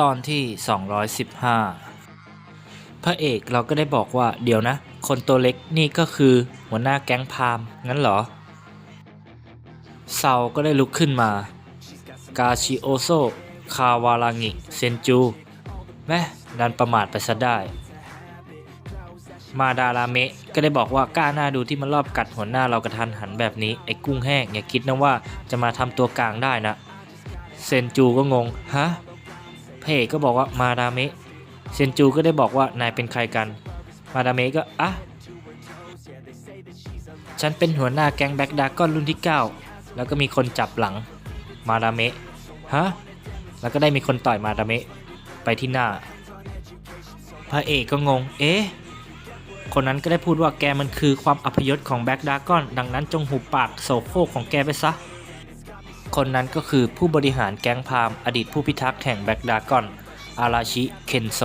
ตอนที่ 215 พระเอกเราก็ได้บอกว่าเดี๋ยวนะ คนตัวเล็กนี่ก็คือหัวหน้าแก๊งพามงั้นเหรอ เซาก็ได้ลุกขึ้นมา กาชิโอโซ คาวารางิเซนจูแม่ดันประมาทไปซะได้ มาดาราเมะก็ได้บอกว่ากล้าหน้าดูที่มันรอบกัดหัวหน้าเรากระทันหันแบบนี้ ไอ้กุ้งแห้งอย่าคิดนะว่าจะมาทำตัวกลางได้นะ เซนจูก็งง ฮะ พระเอกก็บอกว่ามาดาเมะเซนจูก็ได้บอกว่านายเป็นใครกัน มาดาเมะก็อะฉันเป็นหัวหน้าแก๊งแบ็กดาก้อนรุ่นที่ 9 แล้วก็มีคนจับหลัง มาดาเมะฮะแล้วก็ได้มีคนต่อยมาดาเมะไปที่หน้า พระเอกก็งง เอ๊ะ คนนั้นก็ได้พูดว่าแกมันคือความอัพยศของแบ็กดาก้อน ดังนั้นจงหุบปากโสโครกของแกไปซะ คนนั้นก็คือผู้บริหารแก๊งพามอดีตผู้พิทักษ์แห่งแบ็กดากอน อาราชิ เคนโซ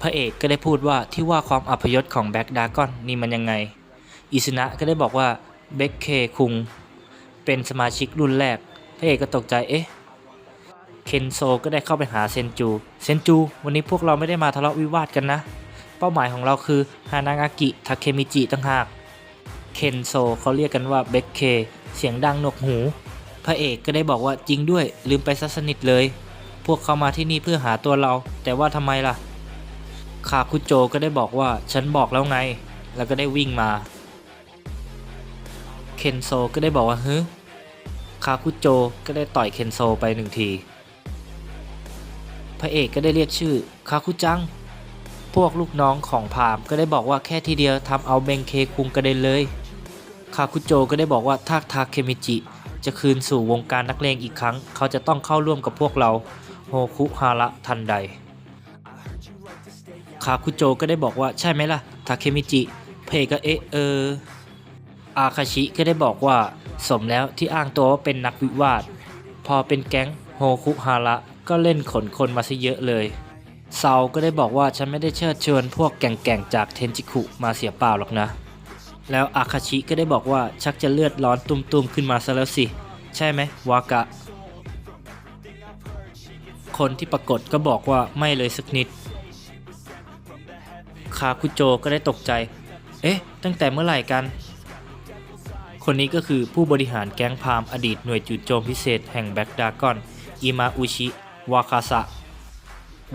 พระเอกก็ได้พูดว่าที่ว่าความอัพยศของแบ็กดากอนนี่มันยังไง อิสนะก็ได้บอกว่าเบคเคคุง เป็นสมาชิกรุ่นแรก พระเอกก็ตกใจเอ๊ะ เคนโซก็ได้เข้าไปหาเซนจู เซนจู วันนี้พวกเราไม่ได้มาทะเลาะวิวาทกันนะ เป้าหมายของเราคือฮานางากิทาเคมิจิต่างหาก เคนโซเขาเรียกกันว่าเบคเค เสียงดังหนวกหู พระเอกก็ได้บอกว่าจริงด้วยลืมไปซะสนิทเลย พวกเขามาที่นี่เพื่อหาตัวเรา แต่ว่าทำไมล่ะ คาคุโจก็ได้บอกว่าฉันบอกแล้วไง แล้วก็ได้วิ่งมา เคนโซก็ได้บอกว่าฮึคาคุโจก็ได้ต่อยเคนโซไปหนึ่งที พระเอกก็ได้เรียกชื่อคาคุจัง พวกลูกน้องของพามก็ได้บอกว่าแค่ทีเดียวทำเอาเบงเคคุงกระเด็นเลย คาคุโจก็ได้บอกว่าถ้าทาเคมิจิ จะคืนสู่วงการนักเลงอีกครั้ง เขาจะต้องเข้าร่วมกับพวกเราโฮคุฮาระทันใด คาคุโจก็ได้บอกว่าใช่ไหมล่ะ ทาเคมิจิ เพก็เอะเออ อาคาชิก็ได้บอกว่า สมแล้วที่อ้างตัวว่าเป็นนักวิวาท พอเป็นแก๊งโฮคุฮาระก็เล่นขนคนมาซะเยอะเลยเซาก็ได้บอกว่าฉันไม่ได้เชิญชวนพวกแก่งๆจากเทนจิคุมาเสียเปล่าหรอกนะ แล้วอาคาชิก็ได้บอกว่าชักจะเลือดร้อนตุ้มๆขึ้นมาซะแล้วสิ ใช่ไหมวากะ คนที่ปรากฏก็บอกว่าไม่เลยสักนิด คาคุโจก็ได้ตกใจ เอ๊ะ ตั้งแต่เมื่อไหร่กัน คนนี้ก็คือผู้บริหารแก๊งพามอดีตหน่วยจู่โจมพิเศษแห่งแบ็กดากอนอิมาอุชิวาคาสะ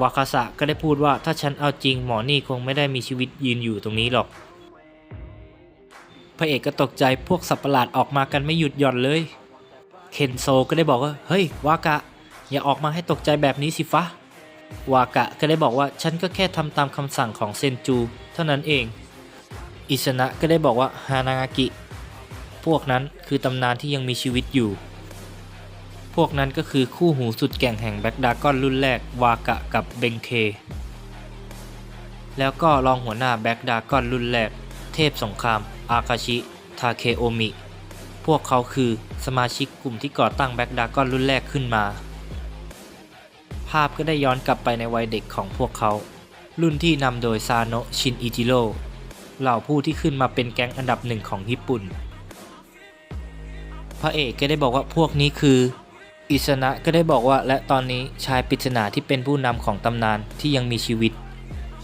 วาคาสะก็ได้พูดว่าถ้าฉันเอาจริงหมอนี่คงไม่ได้มีชีวิตยืนอยู่ตรงนี้หรอก พระเอกก็ตกใจพวกสัตว์ประหลาดออกมากันไม่หยุดหย่อนเลย เคนโซก็ได้บอกว่า เฮ้ยวากะ อย่าออกมาให้ตกใจแบบนี้สิฟะ วากะก็ได้บอกว่าฉันก็แค่ทำตามคำสั่งของเซนจู เท่านั้นเอง อิสนะก็ได้บอกว่าฮานางากิ พวกนั้นคือตำนานที่ยังมีชีวิตอยู่ พวกนั้นก็คือคู่หูสุดแก่งแห่งแบ็กดากอนรุ่นแรกวากะกับเบงเค แล้วก็รองหัวหน้าแบ็กดากอนรุ่นแรก เทพสงคราม อาคาชิ ทาเคโอมิ พวกเขาคือสมาชิกกลุ่มที่ก่อตั้งแบ็กดากอนรุ่นแรกขึ้นมา ภาพก็ได้ย้อนกลับไปในวัยเด็กของพวกเขา รุ่นที่นำโดยซาโนะชินอิจิโร่เหล่าผู้ที่ขึ้นมาเป็นแก๊งอันดับหนึ่งของญี่ปุ่น พระเอกก็ได้บอกว่าพวกนี้คืออิสนะก็ได้บอกว่าและตอนนี้ชายปริศนาที่เป็นผู้นำของตำนานที่ยังมีชีวิต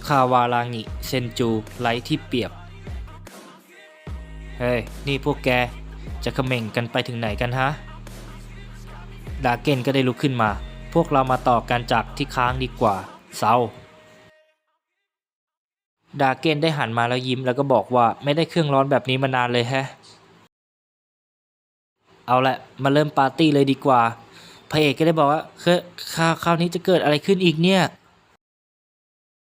คาวารางิเซนจูไรที่เปียบ เฮ้ย นี่พวกแก จะเขม่งกันไปถึงไหนกันฮะ ดาเกนก็ได้ลุกขึ้นมา พวกเรามาต่อการจากที่ค้างดีกว่าเศร้าดาเกนได้หันมาแล้วยิ้มแล้วก็บอกว่าไม่ได้เครื่องร้อนแบบนี้มานานเลยแฮะ เอาละมาเริ่มปาร์ตี้เลยดีกว่าพระเอกก็ได้บอกว่าคคราวคราวนี้จะเกิดอะไรขึ้นอีกเนี่ย